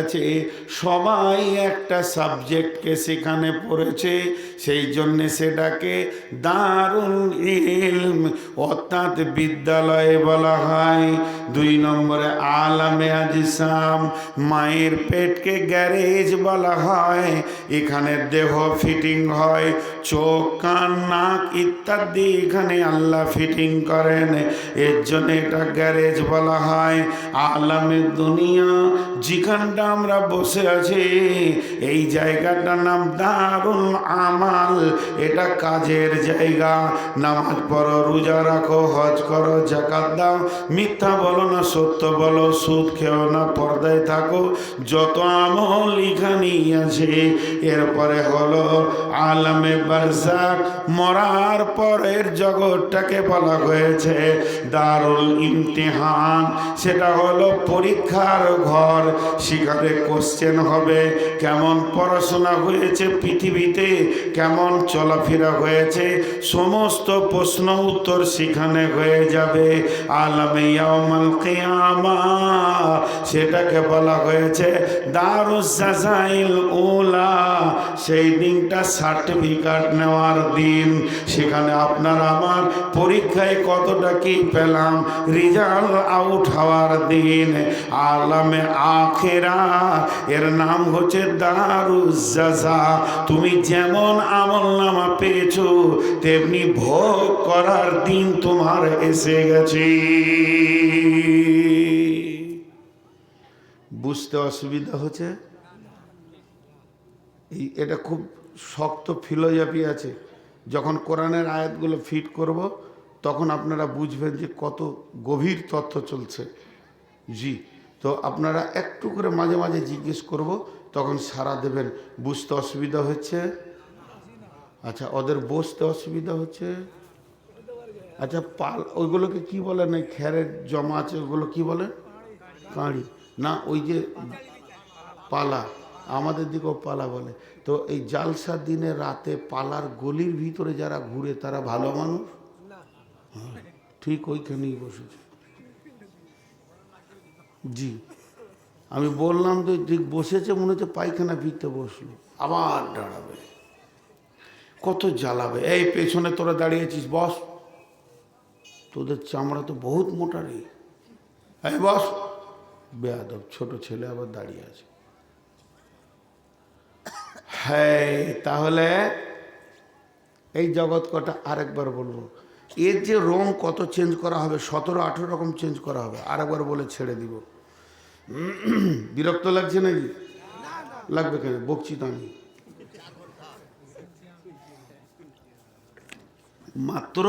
আছে। সবাই একটা সাবজেক্টকে সেখানে পড়েছে, সেই জন্যে সেটাকে দারুল ইলম অর্থাৎ বিদ্যালয়ে বলা হয়। দুই নম্বরে আলামে আজিসাম, মায়ের পেটকে গ্যারেজ বলা হয়। এখানে দেহ ফিটিং হয়, চোখ, কান, নাক ইত্যাদি এখানে আল্লাহ ফিটিং করেন। এর জন্য এটা গ্যারেজ বলা হয়। আলামের দুনিয়া যেখানটা আমরা বসে আছি। এই জায়গাটার নাম দারুল আমাল। এটা কাজের জায়গা। নামাজ পড়ো, রোজা রাখো, হজ করো জাকাত দাও। মিথ্যা বলো না, সত্য বলো। সুদ খেও না, পর্দায় থাকো। যত আমল এখানেই আছে। এরপরে হলো আলামে বারজাক। মরার পরের জগৎটাকে বলা হয়েছে দারুল ইমতিহান। সেটা হলো পরীক্ষার ঘর। সেখানে কোশ্চেন হবে, কেমন পড়াশোনা হয়েছে পৃথিবীতে, কেমন চলাফেরা হয়েছে, সমস্ত প্রশ্ন উত্তর সেখানে হয়ে যাবে। আলামে ইয়ামাল কেয়ামা, সেটাকে বলা হয়েছে দারুজাইল ওলা সেই দিনটা সার্টিফিকেট নেওয়ার দিন। সেখানে আপনার আমার পরীক্ষায় কতটা কি পেলাম রেজাল্ট আউট হওয়ার দিন। আলামে আখেরা, এর নাম হচ্ছে দারুজাজা তুমি যেমন আমল নামা পেয়েছ, তেমনি ভোগ করার দিন তোমার এসে গেছে। বুঝতে অসুবিধা হচ্ছে? এই, এটা খুব শক্ত ফিলোজফি আছে। যখন কোরআনের আয়াতগুলো ফিট করব, তখন আপনারা বুঝবেন যে কত গভীর তথ্য চলছে। জি, তো আপনারা একটু করে মাঝে মাঝে জিজ্ঞেস করব, তখন সারা দেবেন। বুঝতে অসুবিধা হচ্ছে? আচ্ছা ওদের বসতে অসুবিধা হচ্ছে? আচ্ছা পাল, ওইগুলোকে কি বলে না খ্যারের জমা আছে, ওগুলো কি বলে? কাঁড়ি। না, ওই যে পালা। আমাদের দিকেও পালা বলে। তো এই জালসার দিনে রাতে পালার গলির ভিতরে যারা ঘুরে, তারা ভালো মানুষ? ঠিক ওইখানেই বসেছে। জি। আমি বললাম তো ঠিক বসেছে, মনে হচ্ছে পায়খানা ভিতরে বসল। আবার দাঁড়াবে। কত জ্বালাবে। এই পেছনে তোরা দাঁড়িয়েছিস, বস। তোদের চামড়া তো বহুত মোটা রে। এই বস। বেয়াদব, ছোট ছেলে আবার দাঁড়িয়ে আছে। হ্যাঁ তাহলে এই জগৎ কটা আরেকবার বলব। এর যে রং কত চেঞ্জ করা হবে, সতেরো, আঠেরো রকম চেঞ্জ করা হবে, আরেকবার বলে ছেড়ে দিব। বিরক্ত লাগছে নাকি? লাগবে কেন? বকছি তো আমি। মাত্র?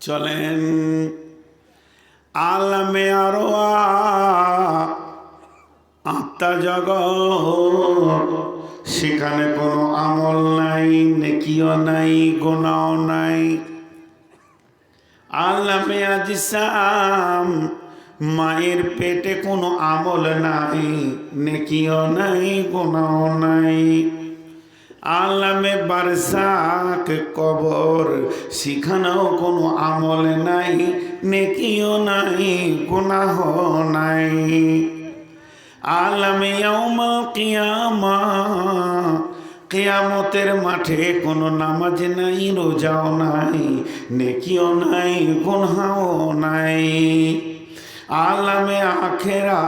চলেন আলমে আরও আত্মা জগৎ, সেখানে কোনো আমল নাই, নেকিও নাই গোনাও নাই। আল্লামে আজিসাম, মায়ের পেটে কোনো আমল নাই, নেকিও নাই গোনাও নাই। আলামে বারসাক কবর, সেখানেও কোনো আমল নাই, নেকিও নাই গুনাহ নাই। আলামে কিয়ামা। কেয়ামতের মাঠে কোনো নামাজ নাই, রোজাও নাই, নেকিও নাই, গুনহাও নাই। আলামে আখেরা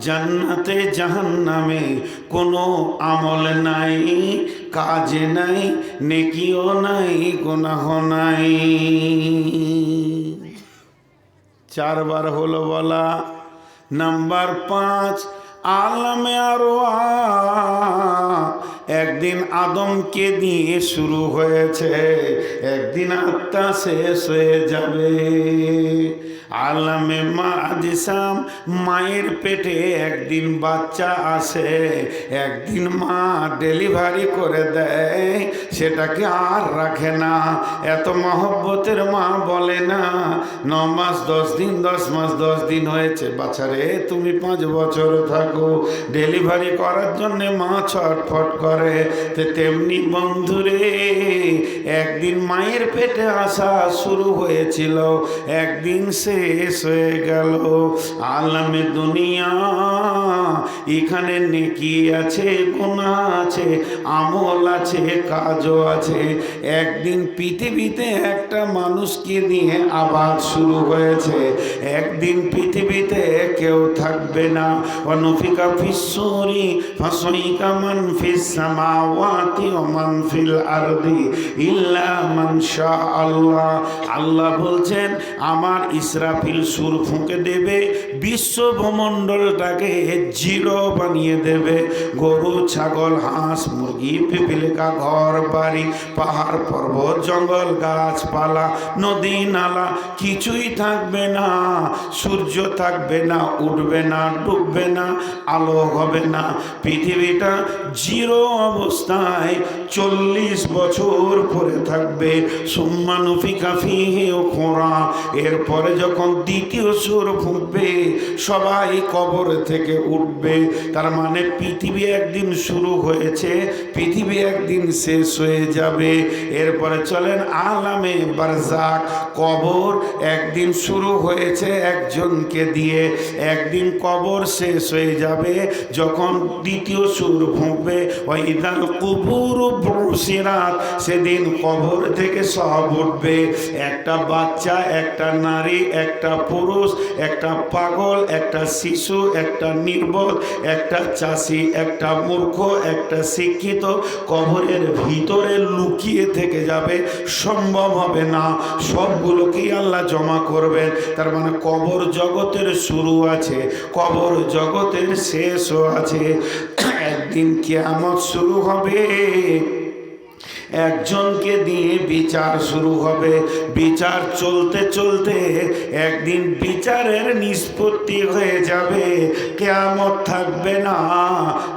জান্নাতে, জাহান্নামে কোনো আমল নাই, কাজে নাই, নেকিও নাই গুনাহ নাই। চারবার হলো বলা। নাম্বার পাঁচ আলমে আরও একদিন আদমকে দিয়ে শুরু হয়েছে একদিন আত্মা শেষ হয়ে যাবে। আলমে মা আজিসাম, মায়ের পেটে একদিন বাচ্চা আসে, একদিন মা ডেলিভারি করে দেয়। সেটাকে আর রাখে না, এত মহব্বতের মা বলে না, ন মাস, দশ দিন, দশ মাস, দশ দিন হয়েছে। বাচ্চারে, তুমি পাঁচ বছর থাকো। ডেলিভারি করার জন্যে মা ছটফট করে। তো তেমনি বন্ধুরে, একদিন মায়ের পেটে আসা শুরু হয়েছিল। একদিন সে শেষ হয়ে গেল। আলামে দুনিয়া, এখানে নেকি আছে গুণা আছে, আমল আছে, কাজও আছে। একদিন পৃথিবীতে একটা মানুষকে নিয়ে আবার শুরু হয়েছে। একদিন পৃথিবীতে কেউ থাকবে না। অনুফিকা ফিসুরি ফাসইকা মান ফিস সামাওয়াতি ওয়া মান ফিল আরদি ইল্লা মান শা আল্লাহ আল্লাহ বলছেন, আমার ইসরাফিল সুর ফুঁকে দেবে বিশ্ব ভূমণ্ডলটাকে জিরো বানিয়ে দেবে। গরু, ছাগল, হাঁস, মুরগি, পিপিলিকা, ঘর, বাড়ি, পাহাড়, পর্বত, জঙ্গল, গাছপালা, নদী, নালা, কিছুই থাকবে না। সূর্য থাকবে না, উঠবে না, ডুববে না, আলো হবে না। পৃথিবীটা জিরো অবস্থায় চল্লিশ বছর পরে থাকবে। সুম্মানুফি কাফি খোঁড়া এরপরে যখন দ্বিতীয় সুর ফুঁকবে সবাই কবর থেকে উঠবে। তার মানে পৃথিবী একদিন শুরু হয়েছে, পৃথিবী একদিন শেষ হয়ে যাবে। এরপরে চলেন আলামে বারজাক কবর একদিন শুরু হয়েছে একজনকে দিয়ে। একদিন কবর শেষ হয়ে যাবে, যখন দ্বিতীয় সুর ফুঁকবে ওই ইদাল কুবুর বসিরাত, সেদিন কবর থেকে সব উঠবে। একটা বাচ্চা, একটা নারী একটা পুরুষ, একটা পাগল, একটা শিশু, একটা নির্বোধ, একটা চাষি, একটা মূর্খ, একটা শিক্ষিত, কবরের ভিতরে লুকিয়ে থেকে যাবে, সম্ভব হবে না। সবগুলোকেই আল্লাহ জমা করবেন? তার মানে কবর জগতের শুরু আছে, কবর জগতের শেষও আছে। একদিন কেয়ামত শুরু হবে। একজনকে দিয়ে বিচার শুরু হবে। বিচার চলতে চলতে একদিন বিচারের নিষ্পত্তি হয়ে যাবে। কেয়ামত থাকবে না,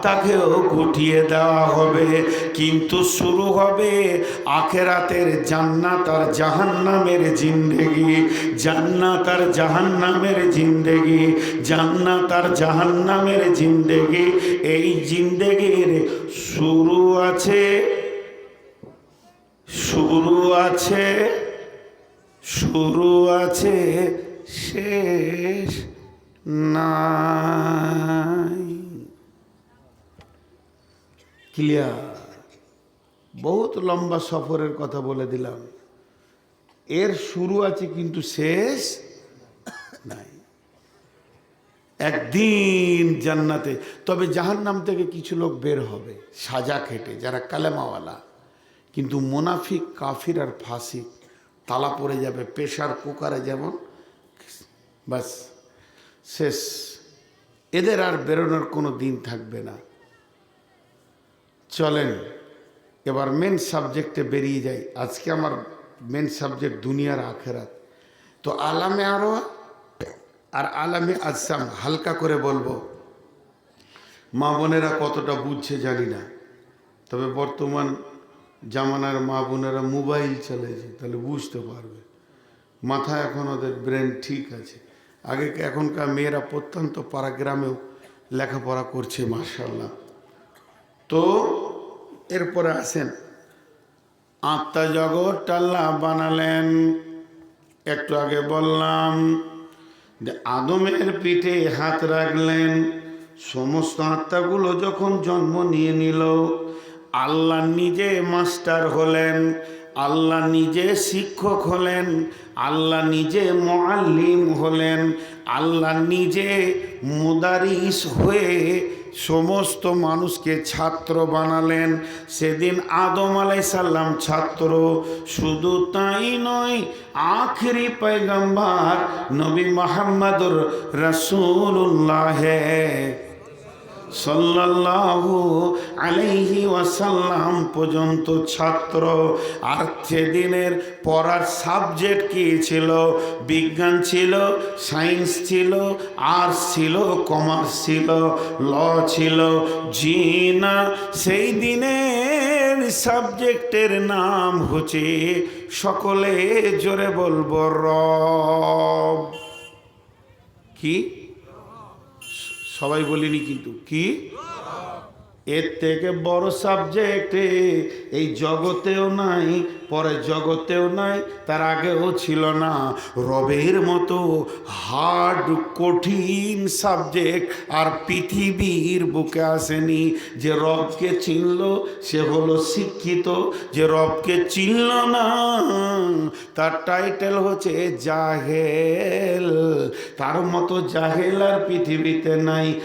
তাকেও গুটিয়ে দেওয়া হবে। কিন্তু শুরু হবে আখেরাতের জান্নাত আর জাহান্নামের জিন্দেগি। জান্নাত আর জাহান্নামের জিন্দেগি। জান্নাত আর জাহান্নামের জিন্দেগি। এই জিন্দেগির শুরু আছে শুরু আছে শুরু আছে, শেষ নাই। ক্লিয়ার বহুত লম্বা সফরের কথা বলে দিলাম। এর শুরু আছে কিন্তু শেষ নাই। একদিন জান্নাতে, তবে জাহান্নাম থেকে কিছু লোক বের হবে, সাজা খেটে, যারা কালেমাওয়ালা। কিন্তু মোনাফিক, কাফির আর ফাসিক, তালা পড়ে যাবে প্রেশার কুকারে যেমন বাস শেষ। এদের আর বেরোনোর কোনো দিন থাকবে না। চলেন, এবার মেন সাবজেক্টে বেরিয়ে যাই। আজকে আমার মেন সাবজেক্ট দুনিয়ার আখেরাত। তো আলামে আরও, আর আলামে আজসাম, হালকা করে বলব। মা বোনেরা কতটা বুঝছে জানি না। তবে বর্তমান জামানার মা বোনেরা মোবাইল চালাইছে, তাহলে বুঝতে পারবে। মাথা এখন ওদের ব্রেন ঠিক আছে। আগে এখনকার মেয়েরা প্রত্যন্ত পাড়া গ্রামেও লেখাপড়া করছে মার্শাল্লাহ তো এরপরে আসেন। আত্মা জগৎ আল্লাহ বানালেন। একটু আগে বললাম যে আদমের পিঠে হাত রাখলেন। সমস্ত আত্মাগুলো যখন জন্ম নিয়ে নিল আল্লাহ নিজে মাস্টার হলেন, আল্লাহ নিজে শিক্ষক হলেন, আল্লাহ নিজে মোয়াল্লিম হলেন, আল্লাহ নিজে মুদারিস হয়ে সমস্ত মানুষকে ছাত্র বানালেন। সেদিন আদম আলাইসাল্লাম ছাত্র, শুধু তাই নয়, আখরি পয়গম্বর নবী মোহাম্মদুর রসুল্লাহ সাল্লাল্লাহু আলাইহি ওয়াসাল্লাম পর্যন্ত ছাত্র। আর সেদিনের পড়ার সাবজেক্ট কি ছিল? বিজ্ঞান ছিল, সায়েন্স ছিল, আর্টস ছিল, কমার্স ছিল, ল ছিল। জি না, সেই দিনের সাবজেক্টের নাম হচ্ছে সকলে জোরে বলব রব। কি? সবাই বলিনি কিন্তু। কি? এর থেকে বড় সাবজেক্ট এই জগতেও নাই, পরে জগতেও নাই, তার আগেও ছিল না। রবের মতো হার্ড কঠিন সাবজেক্ট আর পৃথিবীর বুকে আসেনি। যে রবকে চিনল, সে হলো শিক্ষিত। যে রবকে চিনল না, তার টাইটেল হচ্ছে জাহেল। তার মতো জাহেল আর পৃথিবীতে নাই।